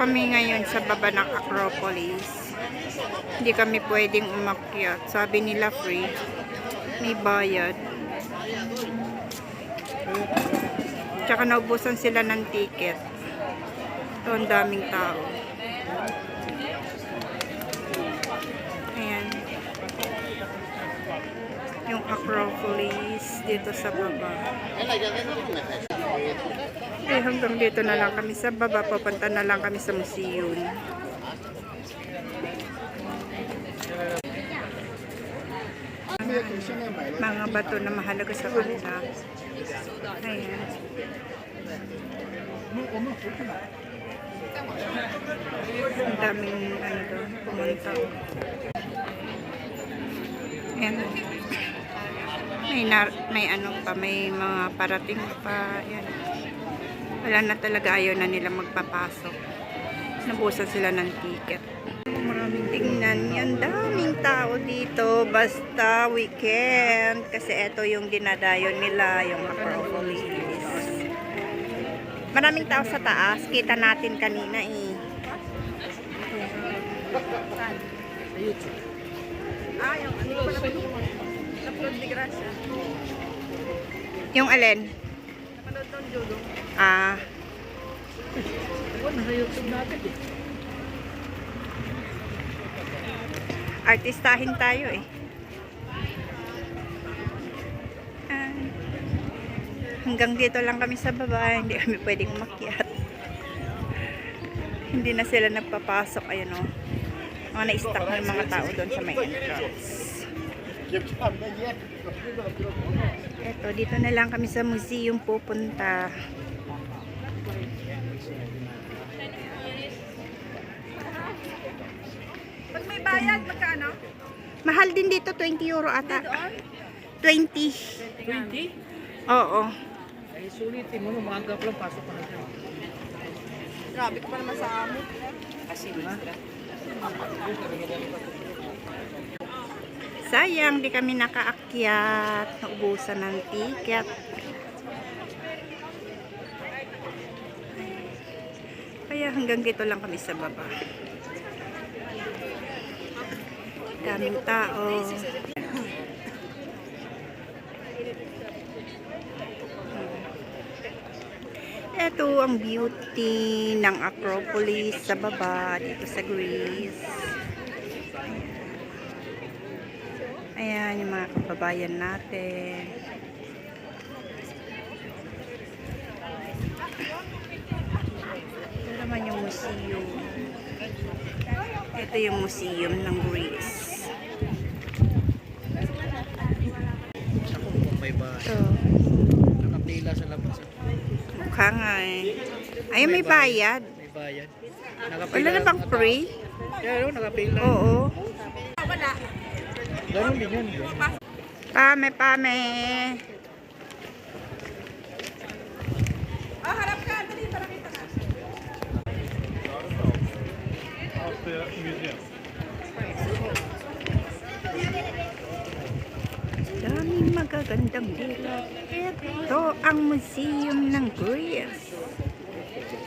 kami ngayon sa baba ng Acropolis. Hindi kami pwedeng umakyat. Sabi nila free. May bayad. Tsaka naubusan sila ng ticket. Ito ang daming tao. Ayan. Yung Acropolis dito sa baba. Eh, hanggang dito na lang kami sa baba. Papunta na lang kami sa museum. Mga bato na mahalaga sa kanila. Ayan. Ang daming ano doon, pumunta. Ayan. May, nar may ano pa, may mga parating pa. Ayan. Wala na talaga ayaw na nila magpapasok. Nabusan sila ng ticket. Maraming tingnan yan. Daming tao dito. Basta weekend. Kasi ito yung dinadayo nila, yung Acropolis. Maraming tao sa taas. Kita natin kanina eh. Ah, yung ano na Upload ni Gracia. Yung alin? Ah. Artistahin tayo eh. Hanggang dito lang kami sa baba, hindi kami pwedeng umakyat. hindi na sila nagpapasok, ayun o. Mga na-stuck na yung mga tao doon sa may entrance. Eto, dito na lang kami sa museum pupunta. Pag may bayad, magkano? Mahal din dito, 20 euro ata. 20. 20? Oo. Ay, sulitin mo, no, maaga pa lang pasok ka na dyan. Grabe ka pa naman sa amo. Kasi na. Sayang, di kami nakaakyat. Naubusan ng ticket. Kaya hanggang dito lang kami sa baba. Daming tao. Ito ang beauty ng Acropolis sa baba dito sa Greece. Ayan yung mga kababayan natin. Ito naman yung museum. Ito yung museum ng Greece. Ito. Nakapila sa labas. Mukha nga eh. Ayun, may bayad. May bayad. Wala na bang free? No, nakapila. Oo. Wala. Ganun din yun. Pame, pame. Oh, harap ka. Dali, para kita ka. Daming magagandang dila. Ito ang museum ng Greece.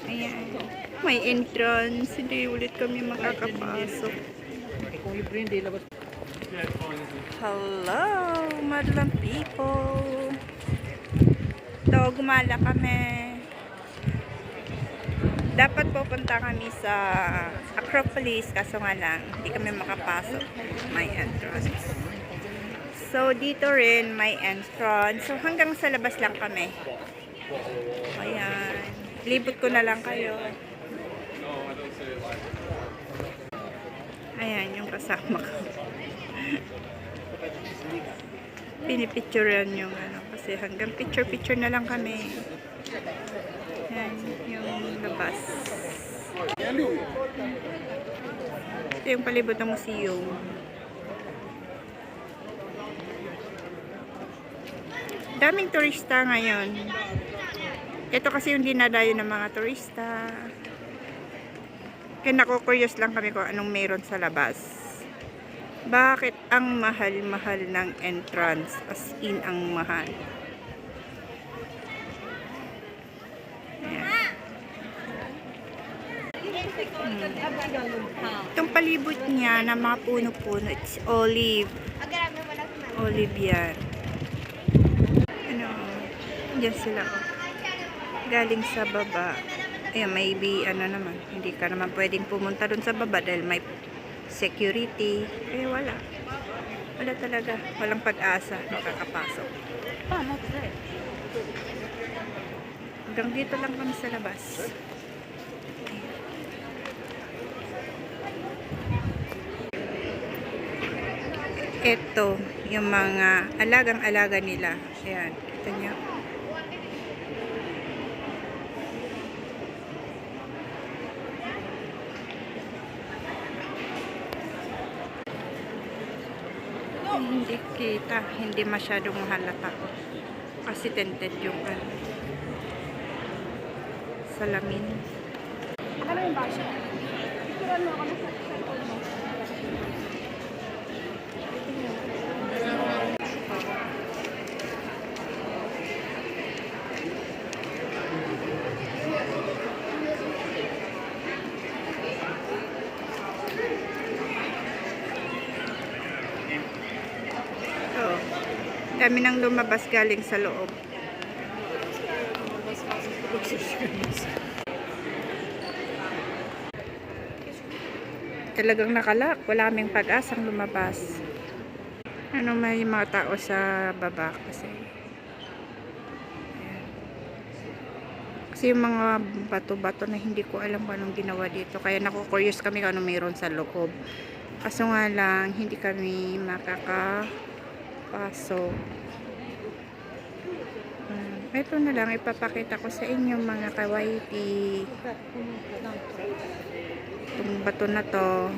Ayan. May entrance. Hindi ulit kami makakapasok. Kung libre hindi, labas. Hello, madlang people. Ito, gumala kami. Dapat pupunta kami sa Acropolis, kaso nga lang, hindi kami makapasok. May entrance. So, dito rin may entrance. So, hanggang sa labas lang kami. Ayan. Libot ko na lang kayo. Ayan, yung kasama ko. Pinipicturean yung ano, kasi hanggang picture-picture na lang kami. Ayan, yung labas. Ito yung palibot ng museum. Daming turista ngayon. Ito kasi yung dinadayo ng mga turista. Kaya naku-curious lang kami kung anong meron sa labas. Bakit ang mahal-mahal ng entrance? As in, ang mahal. Ayan. Itong palibot niya na mga puno-puno, it's olive. Olive yan. Ano, dyan sila. Oh. Galing sa baba. Ayan, maybe, ano naman, hindi ka naman pwedeng pumunta dun sa baba dahil may security. Eh, wala. Wala talaga. Walang pag-asa. Nakakapasok. Hanggang dito lang kami sa labas. Ito, yung mga alagang-alaga nila. Ayan, kita niyo. Hindi kita, hindi masyadong halata. Kasi tinted yung ano, salamin. Ano yung basyo? Picturean mo ako sa cellphone mo. So, dami nang lumabas galing sa loob. Talagang nakalak. Wala kaming pag-asang lumabas. Ano may mga tao sa baba kasi. Kasi yung mga bato-bato na hindi ko alam kung anong ginawa dito. Kaya naku-curious kami kung ano mayroon sa loob. Kaso nga lang, hindi kami makakapasok. Um, ito na lang, ipapakita ko sa inyo mga kawaiti. Itong bato na to.